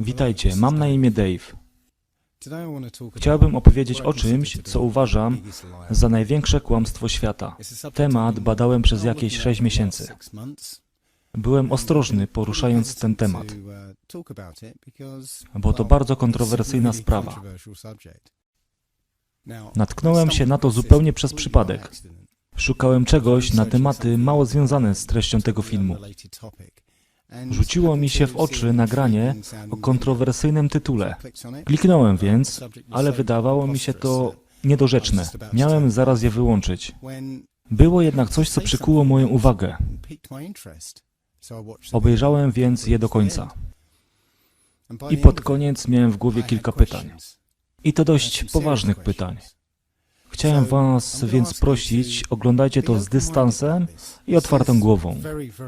Witajcie, mam na imię Dave. Chciałbym opowiedzieć o czymś, co uważam za największe kłamstwo świata. Temat badałem przez jakieś 6 miesięcy. Byłem ostrożny poruszając ten temat, bo to bardzo kontrowersyjna sprawa. Natknąłem się na to zupełnie przez przypadek. Szukałem czegoś na tematy mało związane z treścią tego filmu. Rzuciło mi się w oczy nagranie o kontrowersyjnym tytule. Kliknąłem więc, ale wydawało mi się to niedorzeczne. Miałem zaraz je wyłączyć. Było jednak coś, co przykuło moją uwagę. Obejrzałem więc je do końca. I pod koniec miałem w głowie kilka pytań. I to dość poważnych pytań. Chciałem Was więc prosić, oglądajcie to z dystansem i otwartą głową,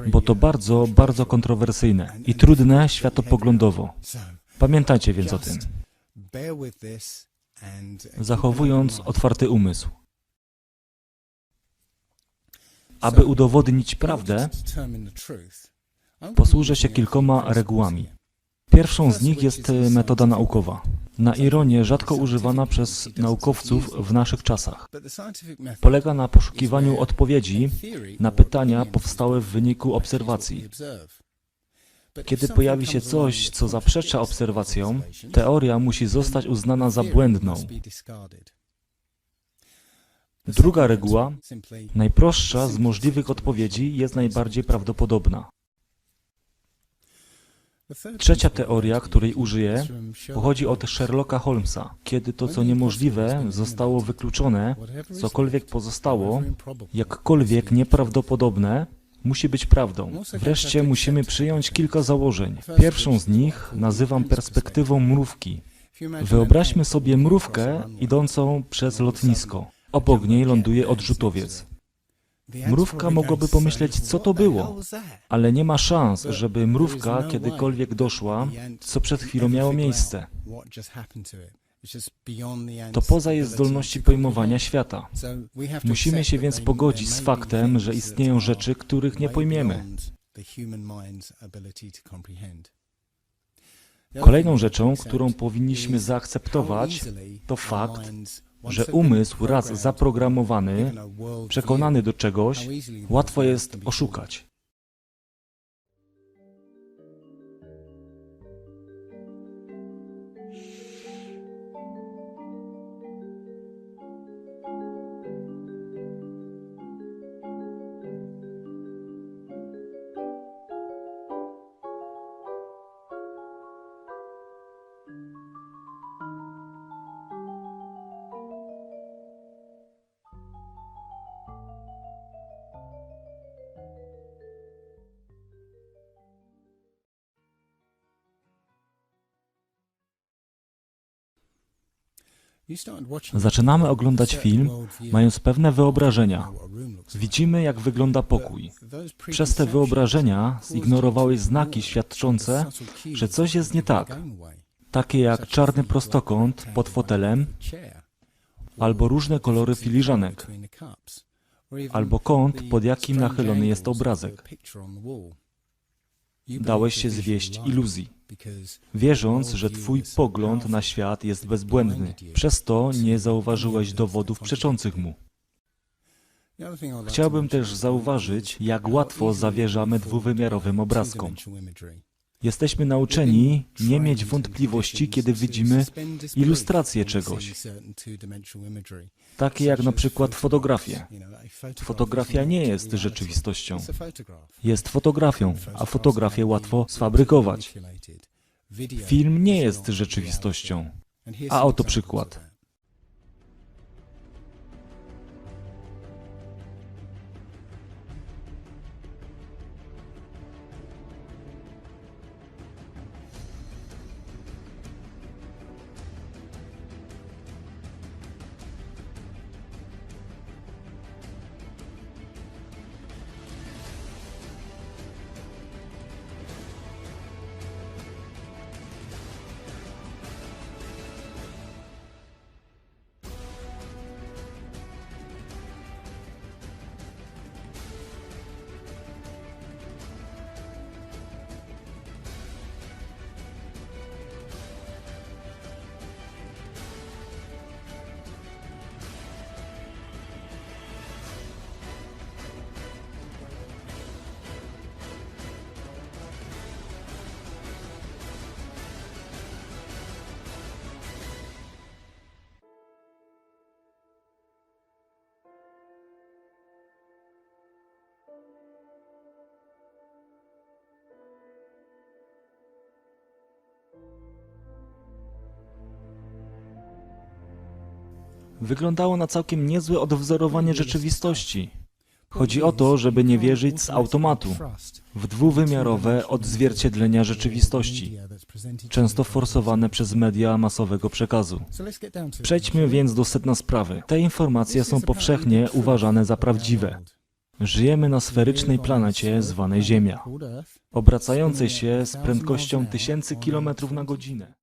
bo to bardzo, bardzo kontrowersyjne i trudne światopoglądowo. Pamiętajcie więc o tym, zachowując otwarty umysł. Aby udowodnić prawdę, posłużę się kilkoma regułami. Pierwszą z nich jest metoda naukowa. Na ironię rzadko używana przez naukowców w naszych czasach. Polega na poszukiwaniu odpowiedzi na pytania powstałe w wyniku obserwacji. Kiedy pojawi się coś, co zaprzecza obserwacjom, teoria musi zostać uznana za błędną. Druga reguła, najprostsza z możliwych odpowiedzi, jest najbardziej prawdopodobna. Trzecia teoria, której użyję, pochodzi od Sherlocka Holmesa. Kiedy to, co niemożliwe, zostało wykluczone, cokolwiek pozostało, jakkolwiek nieprawdopodobne, musi być prawdą. Wreszcie musimy przyjąć kilka założeń. Pierwszą z nich nazywam perspektywą mrówki. Wyobraźmy sobie mrówkę idącą przez lotnisko. Obok niej ląduje odrzutowiec. Mrówka mogłaby pomyśleć, co to było, ale nie ma szans, żeby mrówka kiedykolwiek doszła, co przed chwilą miało miejsce. To poza jej zdolności pojmowania świata. Musimy się więc pogodzić z faktem, że istnieją rzeczy, których nie pojmiemy. Kolejną rzeczą, którą powinniśmy zaakceptować, to fakt, że umysł raz zaprogramowany, przekonany do czegoś, łatwo jest oszukać. Zaczynamy oglądać film, mając pewne wyobrażenia. Widzimy, jak wygląda pokój. Przez te wyobrażenia zignorowałeś znaki świadczące, że coś jest nie tak, takie jak czarny prostokąt pod fotelem, albo różne kolory filiżanek, albo kąt, pod jakim nachylony jest obrazek. Dałeś się zwieść iluzji, wierząc, że Twój pogląd na świat jest bezbłędny. Przez to nie zauważyłeś dowodów przeczących mu. Chciałbym też zauważyć, jak łatwo zawierzamy dwuwymiarowym obrazkom. Jesteśmy nauczeni nie mieć wątpliwości, kiedy widzimy ilustrację czegoś, takie jak na przykład fotografię. Fotografia nie jest rzeczywistością. Jest fotografią, a fotografię łatwo sfabrykować. Film nie jest rzeczywistością. A oto przykład. Wyglądało na całkiem niezłe odwzorowanie rzeczywistości. Chodzi o to, żeby nie wierzyć z automatu w dwuwymiarowe odzwierciedlenia rzeczywistości, często forsowane przez media masowego przekazu. Przejdźmy więc do sedna sprawy. Te informacje są powszechnie uważane za prawdziwe. Żyjemy na sferycznej planecie zwanej Ziemia, obracającej się z prędkością tysięcy kilometrów na godzinę.